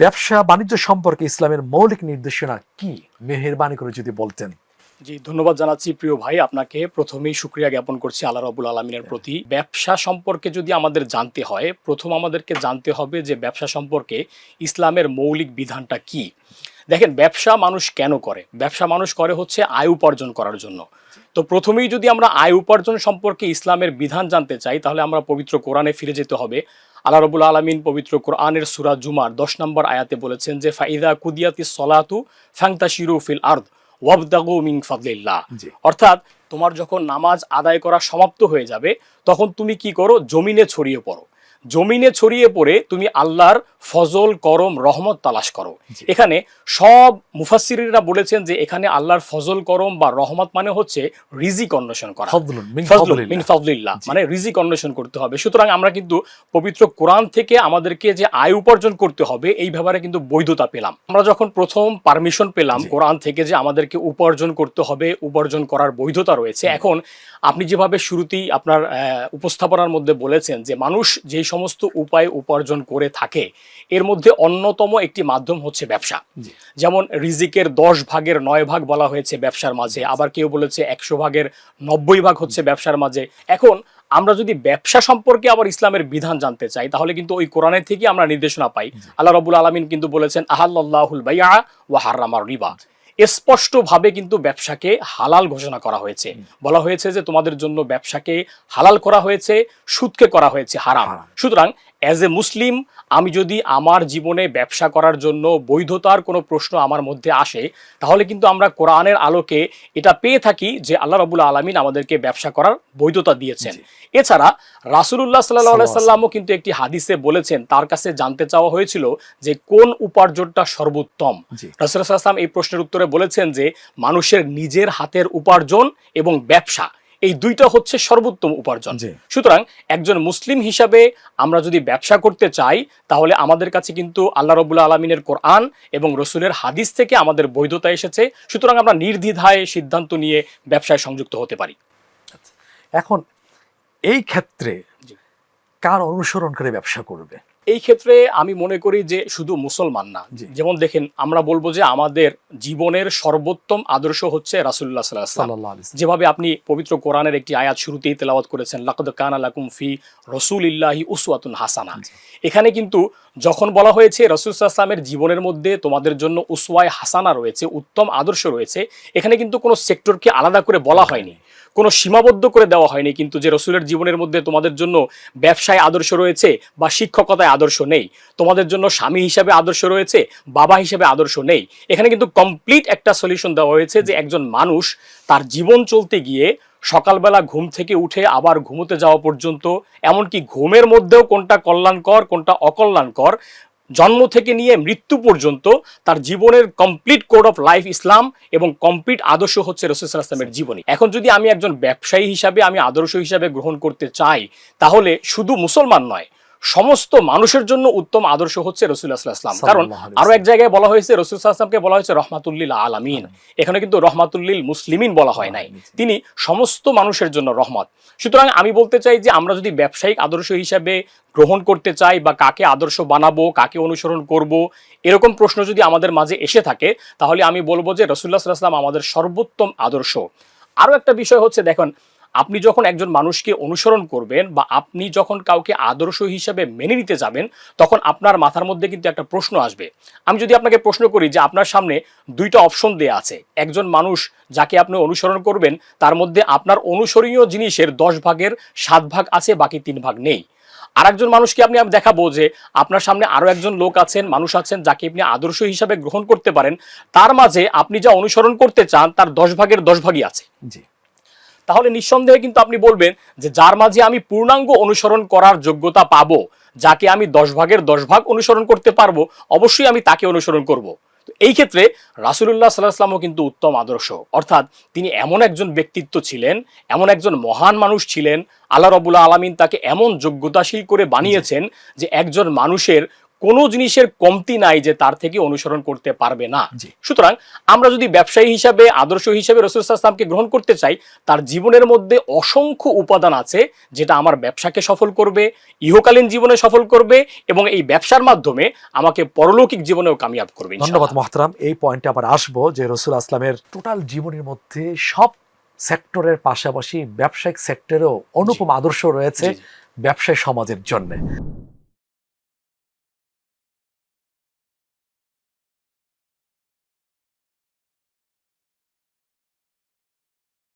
ব্যবসা বাণিজ্য সম্পর্কে ইসলামের মৌলিক নির্দেশনা কি? মেহেরবানি করে যদি বলতেন। জি ধন্যবাদ জানাচ্ছি প্রিয় ভাই। আপনাকে প্রথমেই শুক্রিয়া জ্ঞাপন করছি আল্লাহ রবুল আলমিনের প্রতি। ব্যবসা সম্পর্কে যদি আমাদের জানতে হয় প্রথম আমাদেরকে জানতে হবে যে ব্যবসা সম্পর্কে ইসলামের মৌলিক বিধানটা কি। দেখেন ব্যবসা মানুষ কেন করে? ব্যবসা মানুষ করে হচ্ছে আয় উপার্জন করার জন্য। তো প্রথমেই যদি আমরা আয় উপার্জন সম্পর্কে ইসলামের বিধান জানতে চাই তাহলে আমরা পবিত্র কোরআনে ফিরে যেতে হবে। আল্লাহ রবুল আলমিন পবিত্র কোরআনের সুরা জুমার দশ নম্বর আয়াতে বলেছেন যে ফাইদা কুদিয়াতি সলাতু ফ্যাংতা শিরু ফিল আর্দ ওয়াবদাগু ফাদলিল্লাহ। জি। অর্থাৎ তোমার যখন নামাজ আদায় করা সমাপ্ত হয়ে যাবে তখন তুমি কি করো? জমিনে ছড়িয়ে পড়ো। জমিনে ছড়িয়ে পড়ে তুমি আল্লাহর ফজল করম রহমত তালাশ করো। এখানে সব মুফাসসিররা বলেছেন যে এখানে আল্লাহর ফজল করম বা রহমত মানে হচ্ছে রিজিক অন্বেষণ করা। মিন ফজলিল্লাহ। রিজিক অন্বেষণ করতে হবে। সুতরাং আমরা কিন্তু পবিত্র কোরআন থেকে আমাদেরকে যে আয় উপার্জন করতে হবে এই ব্যাপারে কিন্তু বৈধতা পেলাম। আমরা যখন প্রথম পারমিশন পেলাম। কোরআন থেকে যে আমাদেরকে উপার্জন করতে হবে উপার্জন করার বৈধতা রয়েছে। এখন আপনি যেভাবে শুরুতেই আপনার আহ, উপস্থাপনার মধ্যে বলেছেন যে মানুষ যেই সমস্ত উপায় উপার্জন করে থাকে এর মধ্যে অন্যতম একটি মাধ্যম হচ্ছে ব্যবসা। যেমন রিজিকের দশ ভাগের নয় ভাগ বলা হয়েছে ব্যবসার মাঝে আবার কেউ বলেছে একশো ভাগের নব্বই ভাগ হচ্ছে ব্যবসার মাঝে। এখন আমরা যদি ব্যবসা সম্পর্কে আবার ইসলামের বিধান জানতে চাই তাহলে কিন্তু ওই কোরআনের থেকে আমরা নির্দেশনা পাই। আল্লাহ রবুল আলমিন কিন্তু বলেছেন আহাল্লাহুল বাইয়া ওয়া হারামার রিবা। স্পষ্টভাবে কিন্তু ব্যবসাকে হালাল ঘোষণা করা হয়েছে। বলা হয়েছে যে তোমাদের জন্য ব্যবসাকে হালাল করা হয়েছে সুদকে করা হয়েছে হারাম। হারাম। সুতরাং অ্যাজ এ মুসলিম আমি যদি আমার জীবনে ব্যবসা করার জন্য বৈধতার কোনো প্রশ্ন আমার মধ্যে আসে তাহলে কিন্তু আমরা কোরআনের আলোকে এটা পেয়ে থাকি যে আল্লাহ রবুল আলমিন আমাদেরকে ব্যবসা করার বৈধতা দিয়েছেন। এছাড়া রাসুলুল্লাহ সাল্লাহ সাল্লামও কিন্তু একটি হাদিসে বলেছেন তার কাছে জানতে চাওয়া হয়েছিল যে কোন উপার্জনটা সর্বোত্তম। জি। রাসুলাম এই প্রশ্নের উত্তরে বলেছেন যে মানুষের নিজের হাতের উপার্জন এবং ব্যবসা এই দুইটা হচ্ছে সর্বোত্তম উপার্জন। সুতরাং একজন মুসলিম হিসাবে আমরা যদি ব্যবসা করতে চাই তাহলে আমাদের কাছে কিন্তু আল্লাহ রবুল্লা আলমিনের কোরআন এবং রসুলের হাদিস থেকে আমাদের বৈধতা এসেছে। সুতরাং আমরা নির্দ্বিধায় সিদ্ধান্ত নিয়ে ব্যবসায় সংযুক্ত হতে পারি। এখন এই ক্ষেত্রে কার অনুসরণ করে ব্যবসা করবে? এই ক্ষেত্রে আমি মনে করি যে শুধু মুসলমান না। যেমন দেখেন আমরা বলব যে আমাদের জীবনের সর্বোত্তম আদর্শ হচ্ছে রাসুল্লাহ সাল্লাহ। যেভাবে আপনি পবিত্র কোরআনের একটি আয়াত শুরুতেই তেলাওয়াত করেছেন লাকদ কানা লাকুম ফি রসুল ইল্লাহি উসওয়াতুন হাসানা। এখানে কিন্তু যখন বলা হয়েছে রসুল জীবনের মধ্যে তোমাদের জন্য উসওয়ায় হাসানা রয়েছে উত্তম আদর্শ রয়েছে এখানে কিন্তু কোনো সেক্টরকে আলাদা করে বলা হয়নি। কোনো সীমাবদ্ধ করে দেওয়া হয়নি কিন্তু যে রসুলের জীবনের মধ্যে তোমাদের জন্য ব্যবসায় আদর্শ রয়েছে বা শিক্ষকতায় আদর্শ নেই। তোমাদের জন্য স্বামী হিসাবে আদর্শ রয়েছে, বাবা হিসাবে আদর্শ নেই। এখানে কিন্তু কমপ্লিট একটা সলিউশন দেওয়া হয়েছে যে একজন মানুষ তার জীবন চলতে গিয়ে সকালবেলা ঘুম থেকে উঠে আবার ঘুমোতে যাওয়া পর্যন্ত, এমনকি ঘুমের মধ্যেও কোনটা কল্যাণকর, কোনটা অকল্যাণকর, জন্ম থেকে নিয়ে মৃত্যু পর্যন্ত তার জীবনের complete code of life Islam এবং কমপ্লিট আদর্শ হচ্ছে রসুল ইসলামের জীবনী। এখন যদি আমি একজন ব্যবসায়ী হিসাবে, আমি আদর্শ হিসাবে গ্রহণ করতে চাই, তাহলে শুধু মুসলমান নয় সমস্ত মানুষের জন্য উত্তম আদর্শ হচ্ছে রসুল ইসলাম কারণ আরও এক জায়গায় বলা হয়েছে রসুল আসলামকে বলা হয়েছে রহমাতুল্লিল আলামিন। এখানে কিন্তু রহমাতুল্লিল মুসলিমিন বলা হয় নাই। তিনি সমস্ত মানুষের জন্য রহমত। সুতরাং আমি বলতে চাই যে আমরা যদি ব্যবসায়িক আদর্শ হিসাবে গ্রহণ করতে চাই বা কাকে আদর্শ বানাবো কাকে অনুসরণ করব এরকম প্রশ্ন যদি আমাদের মাঝে এসে থাকে তাহলে আমি বলব যে রসুল্লাহ সাল্লাম আমাদের সর্বোত্তম আদর্শ। আরও একটা বিষয় হচ্ছে দেখুন আপনি যখন একজন মানুষকে অনুসরণ করবেন বা আপনি যখন কাউকে আদর্শ হিসাবে মেনে নিতে যাবেন, তখন আপনার মাথার মধ্যে কিন্তু একটা প্রশ্ন আসবে। আমি যদি আপনাকে প্রশ্ন করি যে আপনার সামনে দুইটা অপশন দেয়া আছে। একজন মানুষ যাকে আপনি অনুসরণ করবেন, তার মধ্যে আপনার অনুসরণীয় জিনিসের দশ ভাগের সাত ভাগ আছে, বাকি তিন ভাগ নেই। আর একজন মানুষকে আপনি দেখাবো যে আপনার সামনে আরও একজন লোক আছেন, মানুষ আছেন যাকে আপনি আদর্শ হিসাবে গ্রহণ করতে পারেন। তার মাঝে আপনি যা অনুসরণ করতে চান, তার দশ ভাগের দশ ভাগই আছে। জি। তাহলে নিঃসন্দেহে কিন্তু আপনি বলবেন যে যার মাঝে আমি পূর্ণাঙ্গ অনুসরণ করার যোগ্যতা পাবো, যাকে আমি দশ ভাগের দশ ভাগ অনুসরণ করতে পারব, অবশ্যই আমি তাকে অনুসরণ করব। তো এই ক্ষেত্রে রাসুলুল্লাহ সাল্লাহামও কিন্তু উত্তম আদর্শ। অর্থাৎ তিনি এমন একজন ব্যক্তিত্ব ছিলেন, এমন একজন মহান মানুষ ছিলেন, আল্লাহ রবুল্লা আলমিন তাকে এমন যোগ্যতাশীল করে বানিয়েছেন যে একজন মানুষের কোনো জিনিসের কমতি নাই যে তার থেকে অনুসরণ করতে পারবে না। সুতরাং আমরা যদি ব্যবসায়ী হিসাবে আদর্শ হিসাবে রসুলামকে গ্রহণ করতে চাই তার জীবনের মধ্যে অসংখ্য উপাদান আছে যেটা আমার ব্যবসাকে সফল করবে ইহকালীন জীবনে সফল করবে এবং এই ব্যবসার মাধ্যমে আমাকে পরলৌকিক জীবনেও কামিয়াব করবে ধন্যবাদ। মহতারাম এই পয়েন্টে আবার আসব যে রসুল আসলামের টোটাল জীবনের মধ্যে সব সেক্টরের পাশাপাশি ব্যবসায়িক সেক্টরেও অনুপম আদর্শ রয়েছে। ব্যবসায়ী সমাজের জন্য